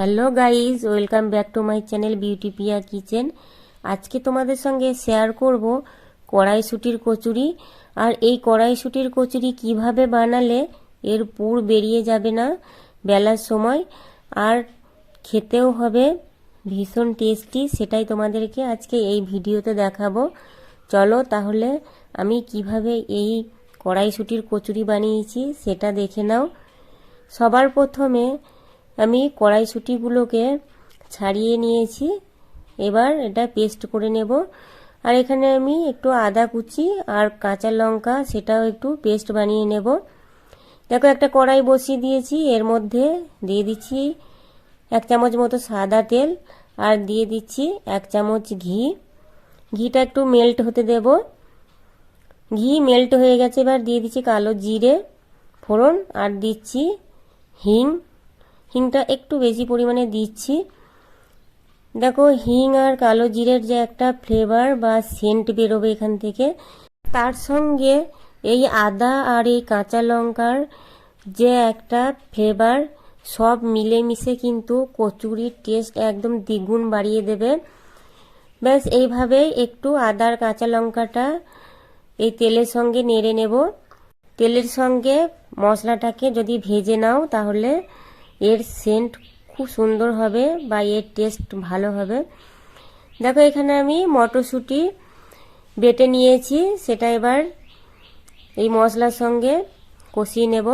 Hello guys welcome back to my channel beauty Piya kitchen আজকে তোমাদের সঙ্গে share করব কড়াইশুটির কচুরি। আর এই কড়াইশুটির কচুরি কীভাবে বানালে এর পুর বেরিয়ে যাবে না বেলার সময়, আর খেতেও হবে ভীষণ টেস্টি সেটাই তোমাদেরকে আজকে এই ভিডিওতে দেখাবো। চলো তাহলে আমি কীভাবে এই কড়াইশুটির কচুরি বানিয়েছি সেটা দেখে নাও। সবার প্রথমে আমি কড়াইশুটিগুলোকে ছাড়িয়ে নিয়েছি। এবার এটা পেস্ট করে নেব। আর এখানে আমি একটু আদা কুচি আর কাঁচা লঙ্কা সেটাও একটু পেস্ট বানিয়ে নেব। দেখো, একটা কড়াই বসিয়ে দিয়েছি। এর মধ্যে দিয়ে দিচ্ছি এক চামচ মতো সাদা তেল আর দিয়ে দিচ্ছি এক চামচ ঘি। ঘিটা একটু মেল্ট হতে দেব। ঘি মেল্ট হয়ে গেছে। এবার দিয়ে দিচ্ছি কালো জিরে, ফোড়ন আর দিচ্ছি হিং। হিংটা একটু বেশি পরিমাণে দিচ্ছি। দেখো, হিং আর কালো জিরের যে একটা ফ্লেভার বা সেন্ট বেরোবে এখান থেকে। তার সঙ্গে এই আদা আর এই কাঁচা লঙ্কার যে একটা ফ্লেভার সব মিলেমিশে কিন্তু কচুরির টেস্ট একদম দ্বিগুণ বাড়িয়ে দেবে। ব্যাস, এইভাবে একটু আদার কাঁচা লঙ্কাটা এই তেলের সঙ্গে নেড়ে নেব। তেলের সঙ্গে মশলাটাকে যদি ভেজে নাও, তাহলে এর সেন্ট খুব সুন্দর হবে বা এর টেস্ট ভালো হবে। দেখো, এখানে আমি মটরশুঁটি বেটে নিয়েছি। সেটা এবার এই মশলার সঙ্গে কষিয়ে নেব।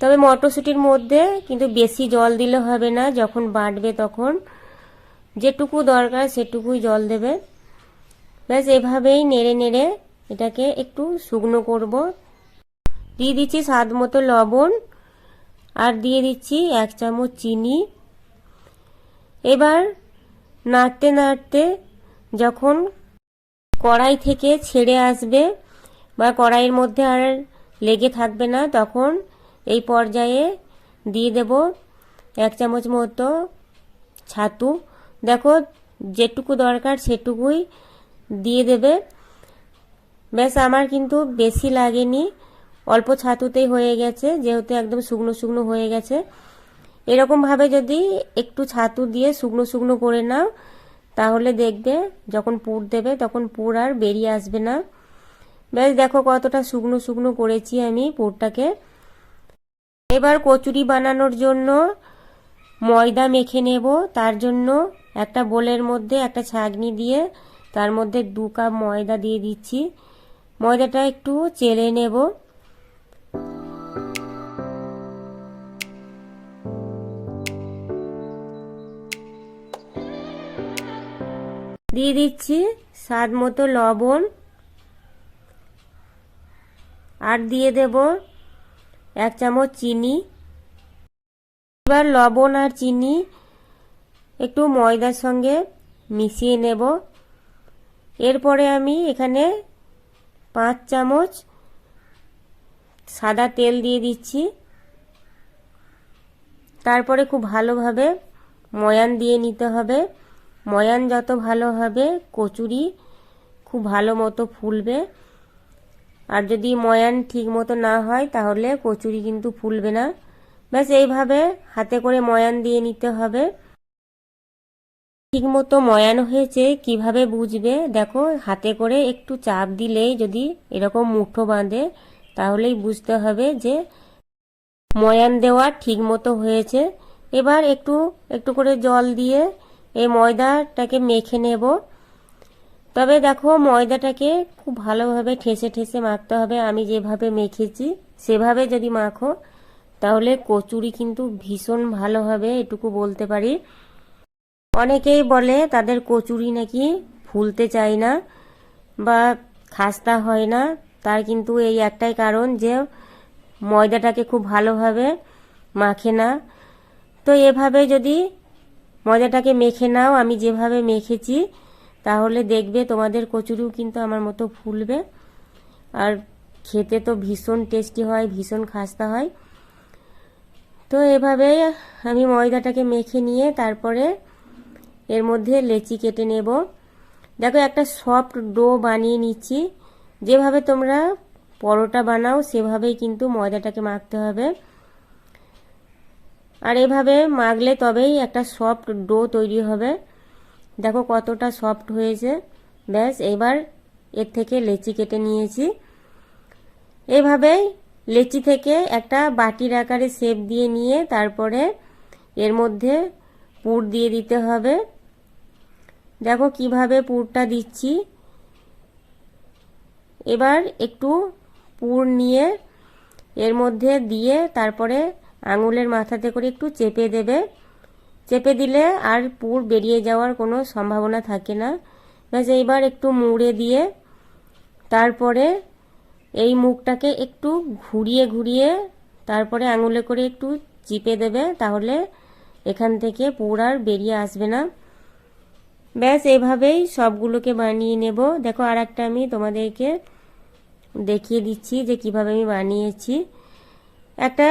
তবে মটরশুঁটির মধ্যে কিন্তু বেশি জল দিলে হবে না, যখন বাটবে তখন। যেটুকু দরকার সেটুকুই জল দেবে। ব্যাস, এভাবেই নেড়ে নেড়ে এটাকে একটু শুকনো করব। দিয়ে দিচ্ছি স্বাদ মতো লবণ। আর দিয়ে দিচ্ছি এক চামচ চিনি। এবার নাড়তে নাড়তে যখন কড়াই থেকে ছেড়ে আসবে বা কড়াইয়ের মধ্যে আর লেগে থাকবে না, তখন এই পর্যায়ে দিয়ে দেব এক চামচ মতো ছাতু। দেখো, যেটুকু দরকার সেটুকুই দিয়ে দেবে। ব্যাস, আমার কিন্তু বেশি লাগেনি। অল্প ছাতুতেই হয়ে গেছে, যেহেতু একদম শুকনো শুকনো হয়ে গেছে। এরকমভাবে যদি একটু ছাতু দিয়ে শুকনো শুকনো করে নাও, তাহলে দেখবে যখন পুর দেবে তখন পুর আর বেরিয়ে আসবে না। ব্যাস দেখো কতটা শুকনো শুকনো করেছি আমি পুরটাকে। এবার কচুরি বানানোর জন্য ময়দা মেখে নেব। তার জন্য একটা বোলের মধ্যে একটা ছাগনি দিয়ে তার মধ্যে দু কাপ ময়দা দিয়ে দিচ্ছি। ময়দাটা একটু চেলে নেব। দিয়ে দিচ্ছি স্বাদ মতো লবণ। আর দিয়ে দেব এক চামচ চিনি। এবার লবণ আর চিনি একটু ময়দার সঙ্গে মিশিয়ে নেব। এরপরে আমি এখানে পাঁচ চামচ সাদা তেল দিয়ে দিচ্ছি। তারপরে খুব ভালোভাবে ময়ান দিয়ে নিতে হবে। ময়ান যত ভালো হবে, কচুরি খুব ভালো মতো ফুলবে। আর যদি ময়ান ঠিক মতো না হয়, তাহলে কচুরি কিন্তু ফুলবে না। ব্যাস, এইভাবে হাতে করে ময়ান দিয়ে নিতে হবে। ঠিক মতো ময়ান হয়েছে, কীভাবে বুঝবে? দেখো, হাতে করে একটু চাপ দিলেই যদি এরকম মুঠো বাঁধে, তাহলেই বুঝতে হবে যে ময়ান দেওয়া ঠিক মতো হয়েছে। এবার একটু একটু করে জল দিয়ে এই ময়দাটাকে মেখে নেব। তবে দেখো, ময়দাটাকে খুব ভালোভাবে ঠেসে ঠেসে মাখতে হবে। আমি যেভাবে মেখেছি, সেভাবে যদি মাখো, তাহলে কচুরি কিন্তু ভীষণ ভালো হবে, এটুকু বলতে পারি। অনেকেই বলে তাদের কচুরি নাকি ফুলতে চায় না বা খাস্তা হয় না। তার কিন্তু এই একটাই কারণ যে ময়দাটাকে খুব ভালোভাবে মাখে না। তো এভাবে যদি ময়দাটাকে মেখে নাও, আমি যেভাবে মেখেছি, তাহলে দেখবে তোমাদের কচুরিও কিন্তু আমার মতো ফুলবে। আর খেতে তো ভীষণ টেস্টি হয়, ভীষণ খাস্তা হয়। তো এভাবে আমি ময়দাটাকে মেখে নিয়ে তারপরে এর মধ্যে লেচি কেটে নেব। দেখো একটা সফট ডো বানিয়ে নিচ্ছি। যেভাবে তোমরা পরোটা বানাও, সেভাবেই কিন্তু ময়দাটাকে মাখতে হবে। আর এভাবে মাখলে তবেই একটা সফট ডো তৈরি হবে। দেখো কতটা সফট হয়েছে। ব্যাস, এবার এর থেকে লেচি কেটে নিয়েছি। এভাবেই লেচি থেকে একটা বাটির আকারে শেপ দিয়ে নিয়ে তারপরে এর মধ্যে পুর দিয়ে দিতে হবে। দেখো কীভাবে পুরটা দিচ্ছি। এবার একটু পুর নিয়ে এর মধ্যে দিয়ে তারপরে আঙুলের মাথাতে করে একটু চেপে দেবে। চেপে দিলে আর পুর বেরিয়ে যাওয়ার কোনো সম্ভাবনা থাকে না। ব্যাস, এইবার একটু মুড়ে দিয়ে তারপরে এই মুখটাকে একটু ঘুরিয়ে ঘুরিয়ে তারপরে আঙুলে করে একটু চিপে দেবে, তাহলে এখান থেকে পুর আর বেরিয়ে আসবে না। ব্যাস, এভাবেই সবগুলোকে বানিয়ে নেব। দেখো আর একটা আমি তোমাদেরকে দেখিয়ে দিচ্ছি যে কীভাবে আমি বানিয়েছি। একটা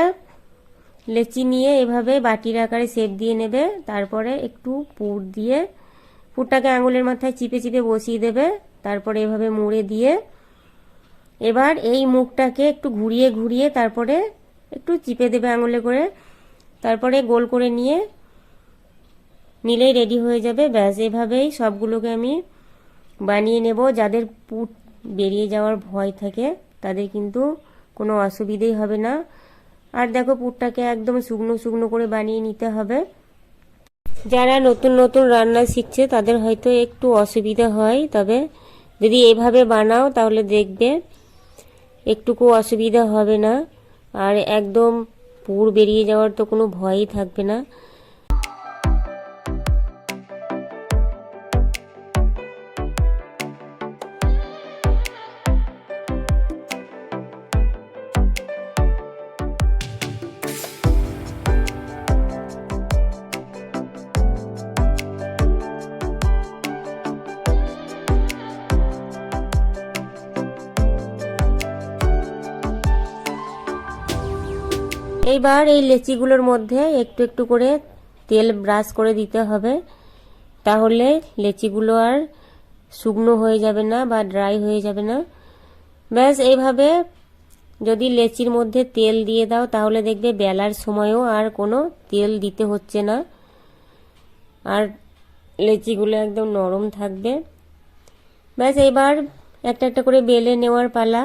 লেচি নিয়ে এভাবে বাটির আকারে শেপ দিয়ে নেবে, তারপরে একটু পুর দিয়ে পুরটাকে আঙুলের মাথায় চিপে চিপে বসিয়ে দেবে, তারপরে এভাবে মুড়ে দিয়ে এবার এই মুখটাকে একটু ঘুরিয়ে ঘুরিয়ে তারপরে একটু চিপে দেবে আঙুলে করে, তারপরে গোল করে নিয়ে নিলেই রেডি হয়ে যাবে। ব্যাস, এভাবেই সবগুলোকে আমি বানিয়ে নেব। যাদের পুট বেরিয়ে যাওয়ার ভয় থাকে, তাদের কিন্তু কোনো অসুবিধেই হবে না। আর দেখো পুরটাকে একদম শুকনো শুকনো করে বানিয়ে নিতে হবে। যারা নতুন নতুন রান্না শিখছে, তাদের হয়তো একটু অসুবিধা হয়, তবে যদি এভাবে বানাও তাহলে দেখবে একটুকু অসুবিধা হবে না। আর একদম পুর বেরিয়ে যাওয়ার তো কোনো ভয়ই থাকবে না। এইবার এই লেচিগুলোর মধ্যে একটু একটু করে তেল ব্রাশ করে দিতে হবে। তাহলে লেচিগুলো আর শুকনো হয়ে যাবে না বা ড্রাই হয়ে যাবে না। ব্যাস, এইভাবে যদি লেচির মধ্যে তেল দিয়ে দাও, তাহলে দেখবে বেলার সময়ও আর কোনো তেল দিতে হচ্ছে না। আর লেচিগুলো একদম নরম থাকবে। ব্যাস এবার একটা একটা করে বেলে নেওয়ার পালা।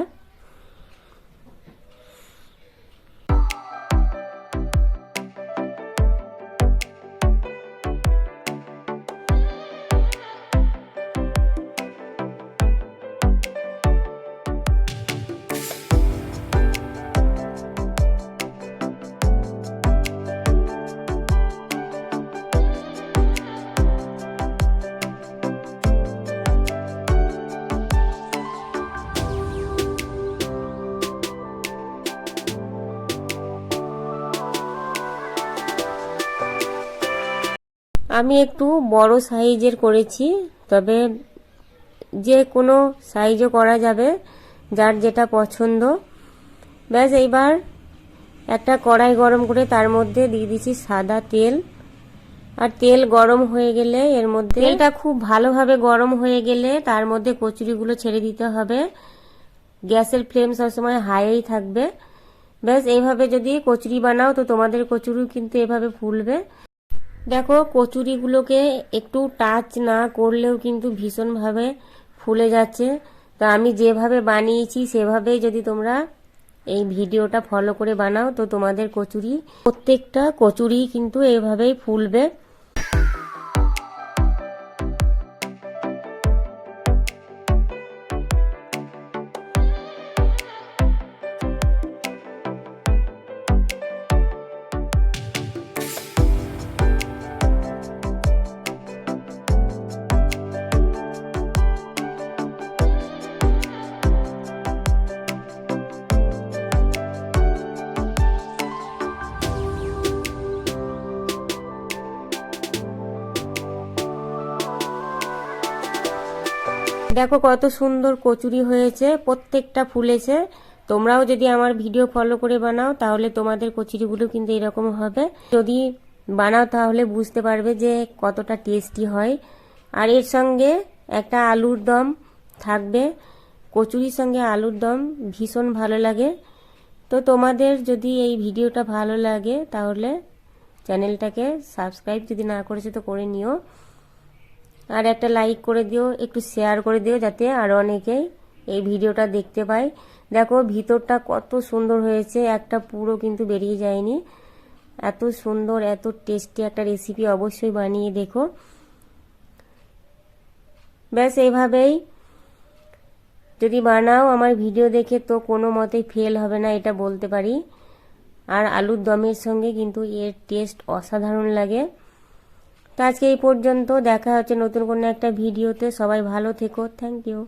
আমি একটু বড় সাইজের করেছি তবে যে কোনো সাইজও করা যাবে যার যেটা পছন্দ। ব্যাস এইবার একটা কড়াই গরম করে তার মধ্যে দিয়ে দিচ্ছি সাদা তেল। আর তেল গরম হয়ে গেলে এর মধ্যে তেলটা খুব ভালোভাবে গরম হয়ে গেলে তার মধ্যে কচুরিগুলো ছেড়ে দিতে হবে। গ্যাসের ফ্লেম সবসময় হাইই থাকবে। ব্যাস এইভাবে যদি কচুরি বানাও তো তোমাদের কচুরি কিন্তু এভাবে ফুলবে। দেখো, কচুরিগুলোকে একটু টাচ না করলেও কিন্তু ভীষণভাবে ফুলে যাচ্ছে। তা আমি যেভাবে বানিয়েছি, সেভাবেই যদি তোমরা এই ভিডিওটা ফলো করে বানাও, তো তোমাদের কচুরি, প্রত্যেকটা কচুরি কিন্তু এভাবেই ফুলবে। দেখো কত সুন্দর কচুরি হয়েছে, প্রত্যেকটা ফুলেছে। তোমরাও যদি আমার ভিডিও ফলো করে বানাও, তাহলে তোমাদের কচুরিগুলো কিন্তু এরকম হবে। যদি বানাও, তাহলে বুঝতে পারবে যে কতটা টেস্টি হয়। আর এর সঙ্গে একটা আলুর দম থাকবে। কচুরির সঙ্গে আলুর দম ভীষণ ভালো লাগে। তো তোমাদের যদি এই ভিডিওটা ভালো লাগে, তাহলে চ্যানেলটাকে সাবস্ক্রাইব যদি না করেছ, তো করে নিও। আর একটা লাইক করে দিও, একটু শেয়ার করে দিও যাতে আরও অনেকেই এই ভিডিওটা দেখতে পায়। দেখো, ভিতরটা কত সুন্দর হয়েছে, একটা পুরো কিন্তু বেরিয়ে যায়নি। এত সুন্দর, এত টেস্টি একটা রেসিপি অবশ্যই বানিয়ে দেখো। ব্যাস এইভাবেই যদি বানাও, আমার ভিডিও দেখে তো কোনো মতেই ফেল হবে না, এটা বলতে পারি। আর আলুর দমের সঙ্গে কিন্তু এর টেস্ট অসাধারণ লাগে। তো আজকে এই পর্যন্ত, দেখা হচ্ছে নতুন কোনো একটা ভিডিওতে। সবাই ভালো থেকো। Thank you